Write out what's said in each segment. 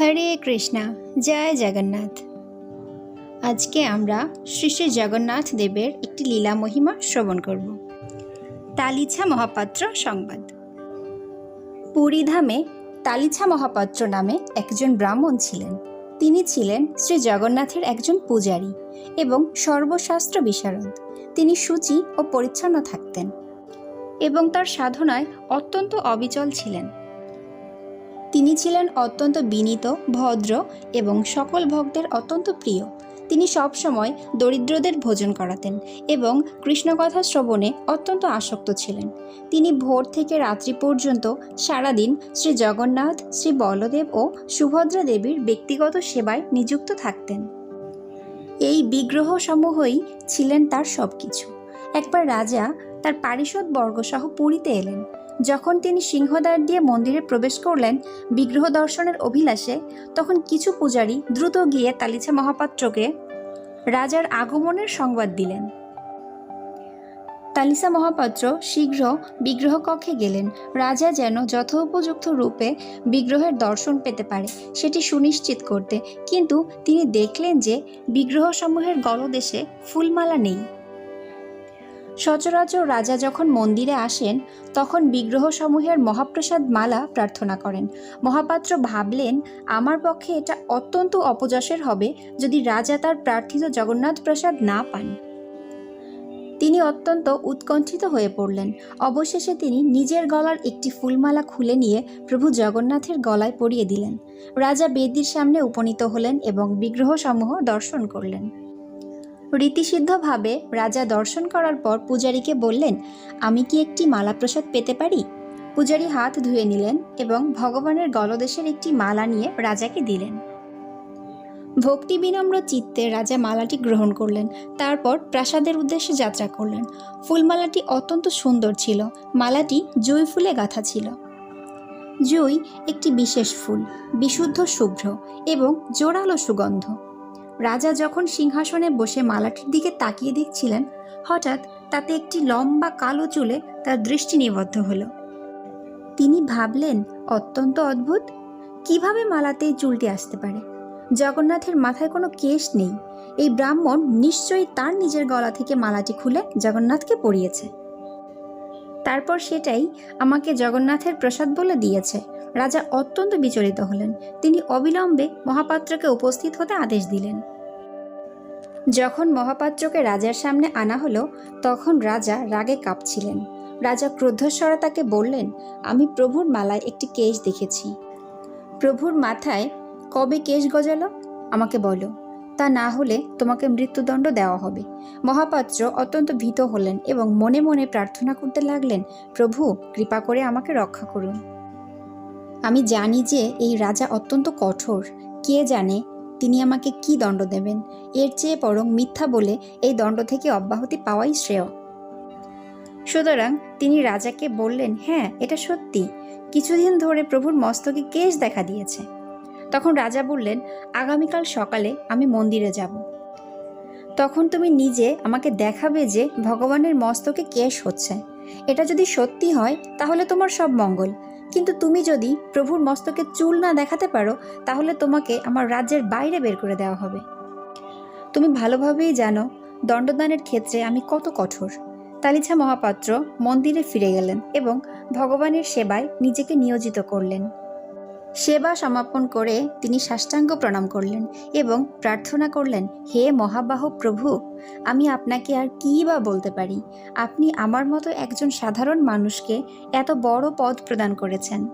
হরে কৃষ্ণা, জয় জগন্নাথ। আজকে আমরা শ্রী শ্রী জগন্নাথ দেবের একটি লীলা মহিমা শ্রবণ করব। তালিছা মহাপাত্র সংবাদ। পুরীধামে তালিছা মহাপাত্র নামে একজন ব্রাহ্মণ ছিলেন। তিনি ছিলেন শ্রী জগন্নাথের একজন পূজারী এবং সর্বশাস্ত্র বিশারদ। তিনি সূচি ও পরিচ্ছন্ন থাকতেন এবং তার সাধনায় অত্যন্ত অবিচল ছিলেন। তিনি ছিলেন অত্যন্ত বিনীত, ভদ্র এবং সকল ভক্তের অত্যন্ত প্রিয়। তিনি সবসময় দরিদ্রদের ভোজন করাতেন এবং কৃষ্ণকথা শ্রবণে অত্যন্ত আসক্ত ছিলেন। তিনি ভোর থেকে রাত্রি পর্যন্ত সারাদিন শ্রী জগন্নাথ, শ্রী বলদেব ও সুভদ্রা দেবীর ব্যক্তিগত সেবায় নিযুক্ত থাকতেন। এই বিগ্রহসমূহই ছিলেন তার সব কিছু একবার রাজা তার পারিষদ বর্গসহ পুরীতে এলেন। যখন তিনি সিংহদ্বার দিয়ে মন্দিরে প্রবেশ করলেন বিগ্রহ দর্শনের অভিলাষে, তখন কিছু পূজারী দ্রুত গিয়ে তালিছা মহাপাত্রকে রাজার আগমনের সংবাদ দিলেন। তালিসা মহাপাত্র শীঘ্র বিগ্রহ কক্ষে গেলেন। রাজা যেন যথোপযুক্ত রূপে বিগ্রহের দর্শন পেতে পারে, সেটি সুনিশ্চিত করতে। কিন্তু তিনি দেখলেন যে বিগ্রহসমূহের গলদেশে ফুলমালা নেই। সচরাচর রাজা যখন মন্দিরে আসেন, তখন বিগ্রহসমূহের মহাপ্রসাদ মালা প্রার্থনা করেন। মহাপাত্র ভাবলেন, আমার পক্ষে এটা অত্যন্ত অপযশের হবে যদি রাজা তার প্রার্থিত জগন্নাথ প্রসাদ না পান। তিনি অত্যন্ত উৎকণ্ঠিত হয়ে পড়লেন। অবশেষে তিনি নিজের গলার একটি ফুলমালা খুলে নিয়ে প্রভু জগন্নাথের গলায় পরিয়ে দিলেন। রাজা বেদির সামনে উপনীত হলেন এবং বিগ্রহসমূহ দর্শন করলেন। রীতিসিদ্ধভাবে রাজা দর্শন করার পর পূজারীকে বললেন, আমি কি একটি মালা প্রসাদ পেতে পারি? পূজারী হাত ধুয়ে নিলেন এবং ভগবানের গলদেশের একটি মালা নিয়ে রাজাকে দিলেন। ভক্তি বিনম্র চিত্তে রাজা মালাটি গ্রহণ করলেন, তারপর প্রাসাদের উদ্দেশ্যে যাত্রা করলেন। ফুলমালাটি অত্যন্ত সুন্দর ছিল, মালাটি জুই ফুলে গাঁথা ছিল। জুই একটি বিশেষ ফুল, বিশুদ্ধ শুভ্র এবং জোরালো সুগন্ধ। রাজা যখন সিংহাসনে বসে মালাটির দিকে তাকিয়ে দেখছিলেন, হঠাৎ তাতে একটি লম্বা কালো চুলে তার দৃষ্টি নিবদ্ধ হলো। তিনি ভাবলেন, অত্যন্ত অদ্ভুত! কীভাবে মালাতে চুলটি আসতে পারে? জগন্নাথের মাথায় কোনো কেশ নেই। এই ব্রাহ্মণ নিশ্চয়ই তার নিজের গলা থেকে মালাটি খুলে জগন্নাথকে পরিয়েছে। তারপর সেটাই আমাকে জগন্নাথের প্রসাদ বলে দিয়েছে। রাজা অত্যন্ত বিচলিত হলেন। তিনি অবিলম্বে মহাপাত্রকে উপস্থিত হতে আদেশ দিলেন। যখন মহাপাত্রকে রাজার সামনে আনা হলো, তখন রাজা রাগে কাঁপছিলেন। রাজা ক্রোধস্বরে তাকে বললেন, আমি প্রভুর মালায় একটি কেশ দেখেছি। প্রভুর মাথায় কবে কেশ গজালো? আমাকে বলো। তা না হলে তোমাকে মৃত্যুদণ্ড দেওয়া হবে। মহাপাত্র অত্যন্ত ভীত হলেন এবং মনে মনে প্রার্থনা করতে লাগলেন, প্রভু, কৃপা করে আমাকে রক্ষা করুন। আমি জানি যে এই রাজা অত্যন্ত কঠোর। কে জানে তিনি আমাকে কি দণ্ড দেবেন? এর চেয়ে বরং মিথ্যা বলে এই দণ্ড থেকে অব্যাহতি পাওয়াই শ্রেয়। সুতরাং তিনি রাজাকে বললেন হ্যাঁ এটা সত্যি। কিছুদিন ধরে প্রভুর মস্তকে কেশ দেখা দিয়েছে। তখন রাজা বললেন, আগামীকাল সকালে আমি মন্দিরে যাব। তখন তুমি নিজে আমাকে দেখাবে যে ভগবানের মস্তকে কেশ হচ্ছে। এটা যদি সত্যি হয়, তাহলে তোমার সব মঙ্গল। কিন্তু তুমি যদি প্রভুর মস্তকে চুল না দেখাতে পারো, তাহলে তোমাকে আমার রাজ্যের বাইরে বের করে দেওয়া হবে। তুমি ভালোভাবেই জানো, দণ্ডদানের ক্ষেত্রে আমি কত কঠোর। তালিছা মহাপাত্র মন্দিরে ফিরে গেলেন এবং ভগবানের সেবায় নিজেকে নিয়োজিত করলেন। সেবা সমাপন করে তিনি সাষ্টাঙ্গ প্রণাম করলেন এবং প্রার্থনা করলেন, হে মহাবাহ প্রভু, আমি আপনাকে আর কী বা বলতে পারি? আপনি আমার মতো একজন সাধারণ মানুষকে এত বড় পদ প্রদান করেছেন।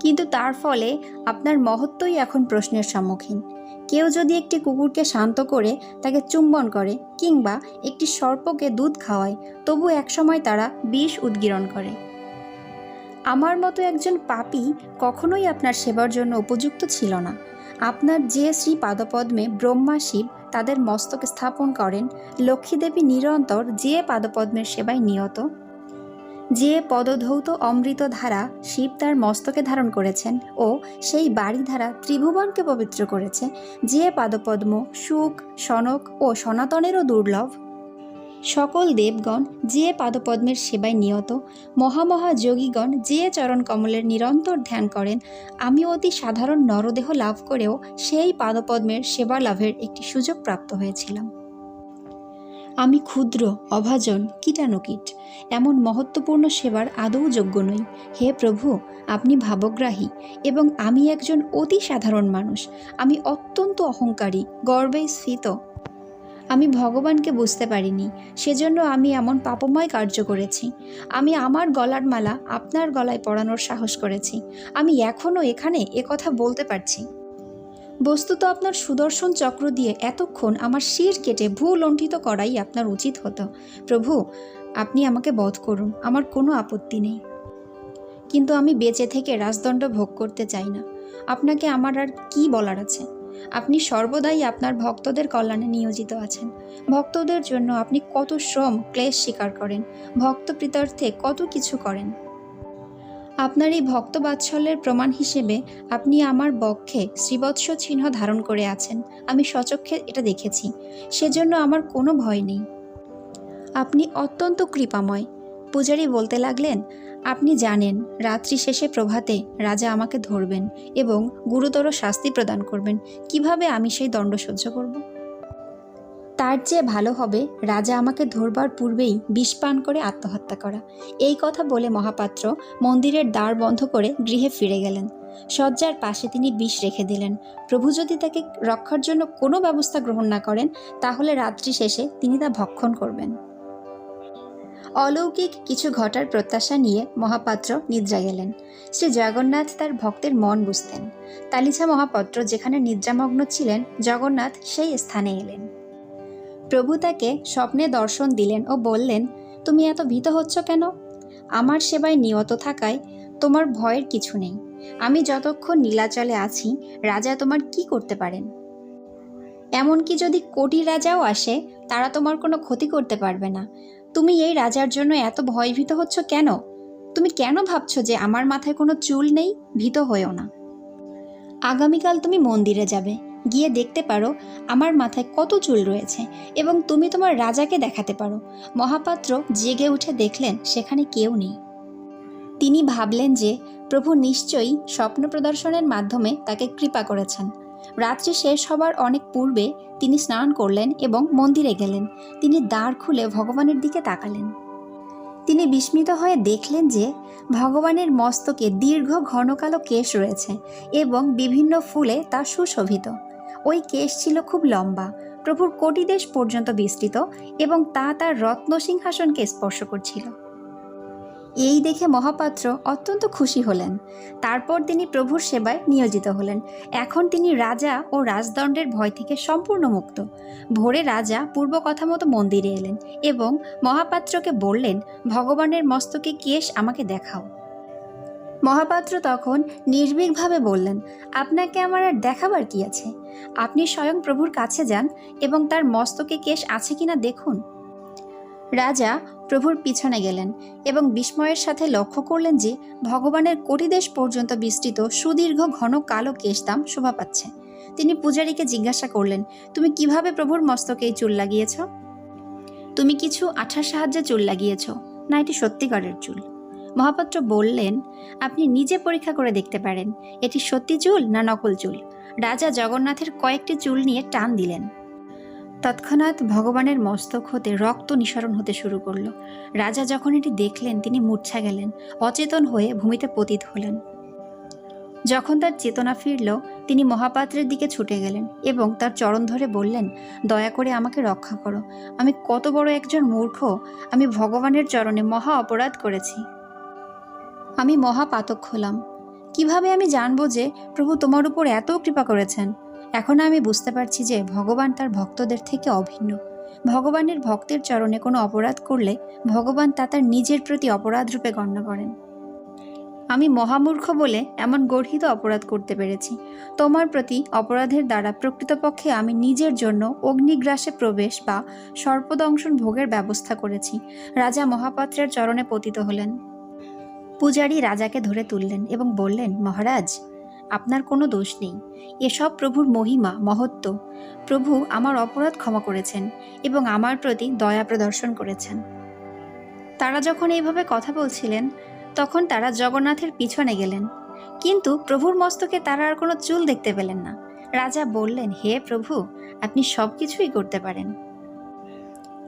কিন্তু তার ফলে আপনার মহত্বই এখন প্রশ্নের সম্মুখীন। কেউ যদি একটি কুকুরকে শান্ত করে, তাকে চুম্বন করে কিংবা একটি সর্পকে দুধ খাওয়ায়, তবু একসময় তারা বিষ উদ্গীরণ করে। আমার মতো একজন পাপী কখনোই আপনার সেবার জন্য উপযুক্ত ছিল না। আপনার যে শ্রী পাদপদ্মে ব্রহ্মা শিব তাদের মস্তক স্থাপন করেন, লক্ষ্মীদেবী নিরন্তর যে পাদপদ্মের সেবায় নিয়ত। যে পদধৌত অমৃত ধারা শিব তার মস্তকে ধারণ করেছেন ও সেই বাড়ি ধারা ত্রিভুবনকে পবিত্র করেছে, যে পাদপদ্ম, সুখ সনক ও সনাতনেরও দুর্লভ। সকল দেবগণ যে পাদপদ্মের সেবায় নিয়ত মহামহা যোগীগণ যে চরণ কমলের নিরন্তর ধ্যান করেন, আমি অতি সাধারণ নরদেহ লাভ করেও সেই পাদপদ্মের সেবা লাভের একটি সুযোগ প্রাপ্ত হয়েছিলাম। আমি ক্ষুদ্র, অভাজন কীটানুকীট এমন মহত্বপূর্ণ সেবার আদৌ যোগ্য নই। হে প্রভু, আপনি ভাবগ্রাহী এবং আমি একজন অতি সাধারণ মানুষ। আমি অত্যন্ত অহংকারী, গর্বে স্ফীত আমি ভগবানকে বুঝতে পারিনি, সেজন্য আমি এমন পাপময় কার্য করেছি। আমি আমার গলার মালা আপনার গলায় পরানোর সাহস করেছি। আমি এখনও এখানে কথা বলতে পারছি। বস্তুত আপনার সুদর্শন চক্র দিয়ে এতক্ষণ আমার শির কেটে ভূ লণ্ঠিত করাই আপনার উচিত হতো। প্রভু, আপনি আমাকে বধ করুন, আমার কোনো আপত্তি নেই। কিন্তু আমি বেঁচে থেকে রাজদণ্ড ভোগ করতে চাই না। আপনাকে আমার আর কি বলার আছে? আপনি সর্বদাই আপনার ভক্তদের কল্যাণে নিয়োজিত আছেন। ভক্তদের জন্য আপনি কত শ্রম, ক্লেশ স্বীকার করেন। ভক্ত প্রীতার্থে কত কিছু করেন। আপনার এই ভক্ত বাৎসল্যের প্রমাণ হিসেবে আপনি আমার বক্ষে শ্রীবৎস চিহ্ন ধারণ করে আছেন। আমি সচক্ষে এটা দেখেছি। সেজন্য আমার কোনো ভয় নেই। আপনি অত্যন্ত কৃপাময়। পূজারী বলতে লাগলেন আপনি জানেন, রাত্রি শেষে প্রভাতে রাজা আমাকে ধরবেন এবং গুরুতর শাস্তি প্রদান করবেন। কীভাবে আমি সেই দণ্ড সহ্য করব? তার চেয়ে ভালো হবে, রাজা আমাকে ধরবার পূর্বেই বিষ পান করে আত্মহত্যা করা। এই কথা বলে মহাপাত্র মন্দিরের দ্বার বন্ধ করে গৃহে ফিরে গেলেন। শয্যার পাশে তিনি বিষ রেখে দিলেন। প্রভু যদি তাকে রক্ষার জন্য কোনো ব্যবস্থা গ্রহণ না করেন, তাহলে রাত্রি শেষে তিনি তা ভক্ষণ করবেন। অলৌকিক কিছু ঘটার প্রত্যাশা নিয়ে মহাপাত্র নিদ্রা গেলেন। শ্রী জগন্নাথ তার ভক্তের মন বুঝতেন। তালিছা মহাপাত্র যেখানে নিদ্রামগ্ন ছিলেন, জগন্নাথ সেই স্থানে এলেন। প্রভু তাকে স্বপ্নে দর্শন দিলেন ও বললেন, তুমি এত ভীত হচ্ছ কেন? আমার সেবায় নিয়ত থাকায় তোমার ভয়ের কিছু নেই। আমি যতক্ষণ নীলাচলে আছি, রাজা তোমার কি করতে পারেন? এমনকি যদি কোটি রাজাও আসে, তারা তোমার কোনো ক্ষতি করতে পারবে না। তুমি এই রাজার জন্য এত ভয়ভীত হচ্ছ কেন? তুমি কেন ভাবছ যে আমার মাথায় কোনো চুল নেই? ভীত হয়েও না। আগামীকাল তুমি মন্দিরে যাবে। গিয়ে দেখতে পারো আমার মাথায় কত চুল রয়েছে এবং তুমি তোমার রাজাকে দেখাতে পারো। মহাপাত্র জেগে উঠে দেখলেন সেখানে কেউ নেই। তিনি ভাবলেন যে প্রভু নিশ্চয়ই স্বপ্ন প্রদর্শনের মাধ্যমে তাকে কৃপা করেছেন। রাত্রি শেষ হবার অনেক পূর্বে তিনি স্নান করলেন এবং মন্দিরে গেলেন। তিনি দ্বার খুলে ভগবানের দিকে তাকালেন। তিনি বিস্মিত হয়ে দেখলেন যে ভগবানের মস্তকে দীর্ঘ ঘনকালো কেশ রয়েছে এবং বিভিন্ন ফুলে তা সুশোভিত। ওই কেশ ছিল খুব লম্বা, প্রভুর কোটি দেশ পর্যন্ত বিস্তৃত এবং তা তার রত্ন সিংহাসনকে স্পর্শ করছিল। এই দেখে মহাপাত্র অত্যন্ত খুশি হলেন। তারপর তিনি প্রভুর সেবায় নিয়োজিত হলেন। এখন তিনি রাজা ও রাজদণ্ডের ভয় থেকে সম্পূর্ণ মুক্ত। ভোরে রাজা পূর্ব কথা মতো মন্দিরে এলেন এবং মহাপাত্রকে বললেন, ভগবানের মস্তকে কেশ আমাকে দেখাও। মহাপাত্র তখন নির্ভীকভাবে বললেন, আপনাকে আমার আর দেখাবার কি আছে? আপনি স্বয়ং প্রভুর কাছে যান এবং তার মস্তকে কেশ আছে কিনা দেখুন। রাজা প্রভুর পিছনে গেলেন এবং বিস্ময়ের সাথে লক্ষ্য করলেন যে ভগবানের কোটি দেশ পর্যন্ত বিস্তৃত সুদীর্ঘ ঘন কালো কেশদাম শোভা পাচ্ছে। তিনি পূজারীকে জিজ্ঞাসা করলেন, তুমি কীভাবে প্রভুর মস্তকে এই চুল লাগিয়েছ? তুমি কিছু আঠার সাহায্যে চুল লাগিয়েছ, না এটি সত্যিকারের চুল। মহাপাত্র বললেন, আপনি নিজে পরীক্ষা করে দেখতে পারেন, এটি সত্যি চুল না নকল চুল? রাজা জগন্নাথের কয়েকটি চুল নিয়ে টান দিলেন। তৎক্ষণাৎ ভগবানের মস্তক হতে, রক্ত নিঃসরণ হতে শুরু করল। রাজা যখন এটি দেখলেন, তিনি মূর্ছা গেলেন, অচেতন হয়ে ভূমিতে পতিত হলেন। যখন তার চেতনা ফিরল, তিনি মহাপাত্রের দিকে ছুটে গেলেন এবং তার চরণ ধরে বললেন, দয়া করে আমাকে রক্ষা করো। আমি কত বড় একজন মূর্খ। আমি ভগবানের চরণে মহা অপরাধ করেছি। আমি মহাপাতক হলাম। কীভাবে আমি জানব যে প্রভু তোমার উপর এত কৃপা করেছেন? এখন আমি বুঝতে পারছি যে ভগবান তার ভক্তদের থেকে অভিন্ন। ভগবানের ভক্তের চরণে কোনো অপরাধ করলে ভগবান তা তার নিজের প্রতি অপরাধ রূপে গণ্য করেন। আমি মহামূর্খ বলে এমন গর্হিত অপরাধ করতে পেরেছি। তোমার প্রতি অপরাধের দ্বারা প্রকৃতপক্ষে আমি নিজের জন্য অগ্নিগ্রাসে প্রবেশ বা সর্পদংশন ভোগের ব্যবস্থা করেছি। রাজা মহাপাত্রের চরণে পতিত হলেন। পূজারী রাজাকে ধরে তুললেন এবং বললেন, মহারাজ আপনার কোনো দোষ নেই। এসব প্রভুর মহিমা, মহত্ব। প্রভু আমার অপরাধ ক্ষমা করেছেন এবং আমার প্রতি দয়া প্রদর্শন করেছেন। তারা যখন এইভাবে কথা বলছিলেন, তখন তারা জগন্নাথের পিছনে গেলেন। কিন্তু প্রভুর মস্তকে তারা আর কোনো চুল দেখতে পেলেন না। রাজা বললেন, হে প্রভু, আপনি সব কিছুই করতে পারেন।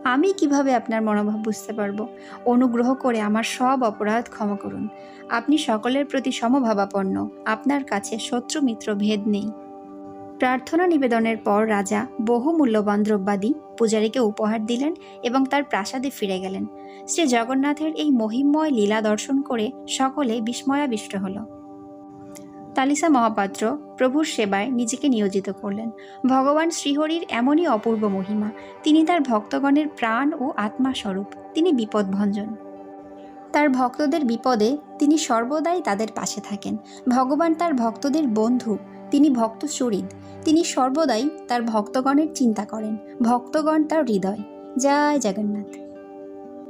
আমি কীভাবে আপনার মনোভাব বুঝতে পারব? অনুগ্রহ করে আমার সব অপরাধ ক্ষমা করুন। আপনি সকলের প্রতি সমভাবাপন্ন। আপনার কাছে শত্রু মিত্র ভেদ নেই। প্রার্থনা নিবেদনের পর রাজা বহু মূল্যবান দ্রব্যাদি পূজারীকে উপহার দিলেন এবং তার প্রাসাদে ফিরে গেলেন। শ্রী জগন্নাথের এই মহিমময় লীলা দর্শন করে সকলে বিস্ময়াবিষ্ট হল। তালিসা মহাপাত্র প্রভুর সেবায় নিজেকে নিয়োজিত করলেন। ভগবান শ্রীহরির এমনই অপূর্ব মহিমা, তিনি তার ভক্তগণের প্রাণ ও আত্মা স্বরূপ তিনি বিপদভঞ্জন। তার ভক্তদের বিপদে তিনি সর্বদাই তাদের পাশে থাকেন। ভগবান তার ভক্তদের বন্ধু, তিনি ভক্ত সুহৃদ তিনি সর্বদাই তার ভক্তগণের চিন্তা করেন। ভক্তগণ তার হৃদয়। জয় জগন্নাথ।